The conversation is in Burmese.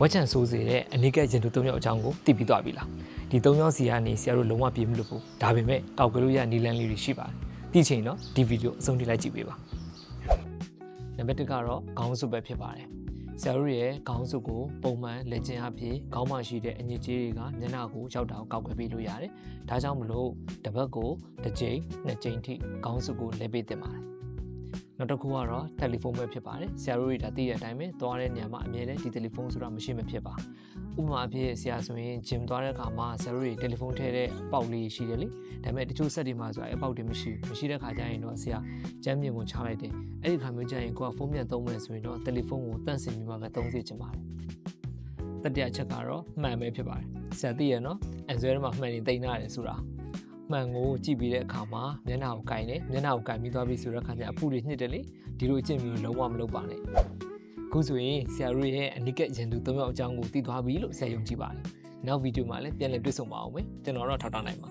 ဝက်ချန်ဆိုးစေတဲ့အနိကရင်တူ၃ယောက်အကြောင်းကိုသိပြီးသွားပြီလားဒီ၃ယောက်စီကနေဆရာတို့လုံးဝပြေးမလို့ဘူးဒါပေမဲ့ကောက်ကလေးရနီလန်လေးတွေရှိပါတယ်သိချင်တော့ဒီဗီဒီယိုအဆုံးထိလိုက်ကြည့်ပေးပါနံပါတ်1ကတော့ခေါင်းစုပ်ပဲဖြစ်ပါတယ်ဆရာတို့ရဲ့ခေါင်းစုပ်ကိုပုံမှန်လက်ကျင်အဖြစ်ခေါင်းမရှိတဲ့အညစ်အကြေးတွေကမျက်နှာကိုရောက်တာကိုကောက်ွယ်ပေးလို့ရတယ်ဒါကြောင့်မလို့တစ်ပတ်ကိုတစ်ကြိမ်နှစ်ကြိမ်ထိခေါင်းစုပ်ကိုလဲပေးတင်ပါတယ် နောက်တစ်ခုကတော့တယ်လီဖုန်းပဲဖြစ်ပါတယ်ဆရာတို့တွေဒါသိတဲ့အတိုင်းပဲသွားတဲ့နေရာမှာအမြဲတမ်းဒီတယ်လီဖုန်းဆိုတာမရှိမဖြစ်ပါဥပမာအဖြစ်ဆရာဆိုရင်ဂျင်သွားတဲ့အခါမှာဆရာတို့တွေတယ်လီဖုန်းထည့်တဲ့အပေါက်လေးရှိတယ်လေဒါပေမဲ့တချို့ဆက်တွေမှာဆိုတာအပေါက်တွေမရှိဘူးမရှိတဲ့ခါကျရင်တော့ဆရာကျမ်းမြင်ကိုချလိုက်တယ်အဲ့ဒီခါမျိုးကျရင်ကိုကဖုန်းပြန်သုံးမယ်ဆိုရင်တော့တယ်လီဖုန်းကိုတန့်စင်ပြီးမှပဲသုံးစေချင်ပါတယ်တတိယချက်ကတော့မှန်ပဲဖြစ်ပါတယ်ဆရာသိရနော်အန်ဆွဲထဲမှာမှန်နေတိန်ထားတယ်ဆိုတာ မှန်ကိုကြည့်ပြီးတဲ့အခါမှာမျက်နှာကိုကင်တယ်မျက်နှာကိုကင်ပြီးသွားပြီဆိုတော့ခါကျအပူတွေညှစ်တယ်လေဒီလိုအကျင့်မျိုးလုံးဝမလုပ်ပါနဲ့အခုဆိုရင်ဆရာတို့ရဲ့အနိကရင်သူ၃ယောက်အကြောင်းကိုသိသွားပြီလို့ဆရာယုံကြည်ပါတယ်နောက်ဗီဒီယိုမှာလည်းပြန်လည်တွေ့ဆုံပါအောင်မယ်ကျွန်တော်တော့ထောက်ထားနိုင်ပါ